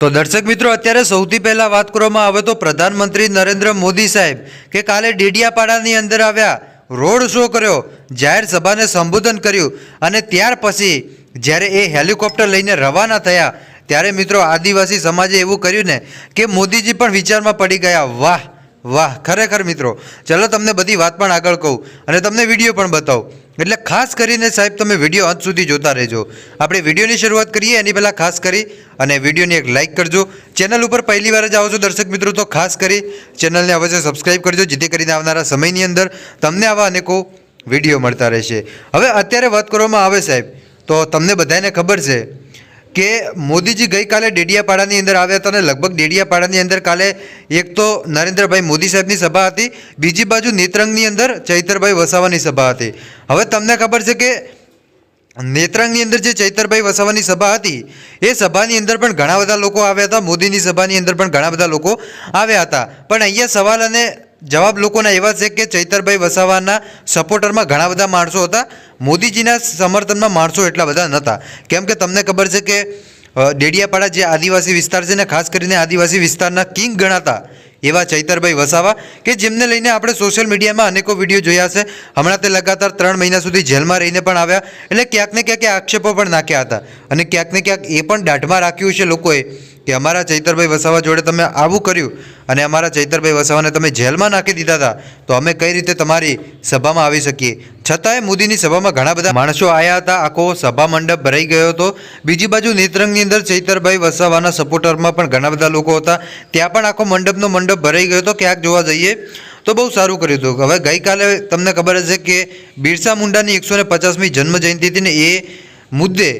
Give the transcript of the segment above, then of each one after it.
તો દર્શક મિત્રો, અત્યારે સૌથી પહેલાં વાત કરવામાં આવે તો પ્રધાનમંત્રી નરેન્દ્ર મોદી સાહેબ કે કાલે ડેડિયાપાડાની અંદર આવ્યા, રોડ શો કર્યો, જાહેર સભાને સંબોધન કર્યું અને ત્યાર પછી જ્યારે એ હેલિકોપ્ટર લઈને રવાના થયા, ત્યારે મિત્રો આદિવાસી સમાજે એવું કર્યું ને કે મોદીજી પણ વિચારમાં પડી ગયા, વાહ! વાહ, ખરેખર મિત્રો. ચલો તમને બધી વાત પણ આગળ કહું અને તમને વીડિયો પણ બતાવું. એટલે ખાસ કરીને સાહેબ, તમે વીડિયો અંત સુધી જોતા રહેજો. આપણે વિડીયોની શરૂઆત કરીએ, એની પહેલાં ખાસ કરી અને વિડીયોની એક લાઇક કરજો. ચેનલ ઉપર પહેલી વાર જ આવો છો દર્શક મિત્રો, તો ખાસ કરી ચેનલને અવશ્ય સબસ્ક્રાઇબ કરજો, જેથી કરીને આવનારા સમયની અંદર તમને આવા અનેકો વીડિયો મળતા રહેશે. હવે અત્યારે વાત કરવામાં આવે સાહેબ, તો તમને બધાને ખબર છે કે મોદીજી ગઈકાલે ડેડિયાપાડાની અંદર આવ્યા હતા અને લગભગ ડેડિયાપાડાની અંદર કાલે એક તો નરેન્દ્રભાઈ મોદી સાહેબની સભા હતી, બીજી બાજુ નેત્રંગની અંદર ચૈતરભાઈ વસાવાની સભા હતી. હવે તમને ખબર છે કે નેત્રંગની અંદર જે ચૈતરભાઈ વસાવાની સભા હતી, એ સભાની અંદર પણ ઘણા બધા લોકો આવ્યા હતા, મોદીની સભાની અંદર પણ ઘણા બધા લોકો આવ્યા હતા. પણ અહીંયા સવાલ અને જવાબ લોકોના એવા છે કે ચૈતરભાઈ વસાવાના સપોર્ટરમાં ઘણા બધા માણસો હતા. મોદીજીના સમર્થનમાં માણસો એટલા બધા નહોતા કેમ કે તમને ખબર છે કે ડેડિયાપાડા જે આદિવાસી વિસ્તાર છે ને, ખાસ કરીને આદિવાસી વિસ્તારના કિંગ ગણાતા એવા ચૈતરભાઈ વસાવા, કે જેમને લઈને આપણે સોશિયલ મીડિયામાં અનેકો વીડિયો જોયા છે. હમણાં તે લગાતાર ત્રણ મહિના સુધી જેલમાં રહીને પણ આવ્યા એટલે ક્યાંક ને ક્યાંક આક્ષેપો પણ નાખ્યા હતા. અને ક્યાંક ને ક્યાંક એ પણ દાઢમાં રાખ્યું છે લોકોએ. કે અમારા ચૈતરભાઈ વસાવા જોડે તમે આવું કર્યું અને અમારા ચૈતરભાઈ વસાવાને તમે જેલમાં નાખી દીધા હતા, તો અમે કઈ રીતે તમારી સભામાં આવી શકીએ? છતાંય મોદીની સભામાં ઘણા બધા માણસો આવ્યા હતા, આખો સભા મંડપ ભરાઈ ગયો હતો. બીજી બાજુ નેત્રંગની અંદર ચૈતરભાઈ વસાવાના સપોર્ટરમાં પણ ઘણા બધા લોકો હતા. ત્યાં પણ આખો મંડપનો મંડપ ભરાઈ ગયો હતો, ક્યાંક જોવા જઈએ તો બહુ સારું કર્યું હતું. હવે ગઈકાલે તમને ખબર હશે કે બિરસા મુંડાની એકસો ને પચાસમી જન્મ જયંતિ હતી ને એ મુદ્દે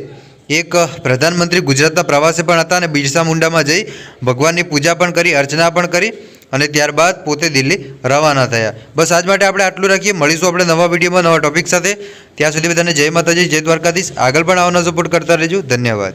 એક પ્રધાનમંત્રી ગુજરાતના પ્રવાસે પણ હતા અને બિરસા મુંડામાં જઈ ભગવાનની પૂજા પણ કરી, અર્ચના પણ કરી અને ત્યારબાદ પોતે દિલ્હી રવાના થયા. બસ આજ માટે આપણે આટલું રાખીએ. મળીશું આપણે નવા વિડીયોમાં નવા ટોપિક સાથે. ત્યાં સુધી બધાને જય માતાજી, જય દ્વારકાધીશ. આગળ પણ આવવાનો સપોર્ટ કરતા રહેજો. ધન્યવાદ.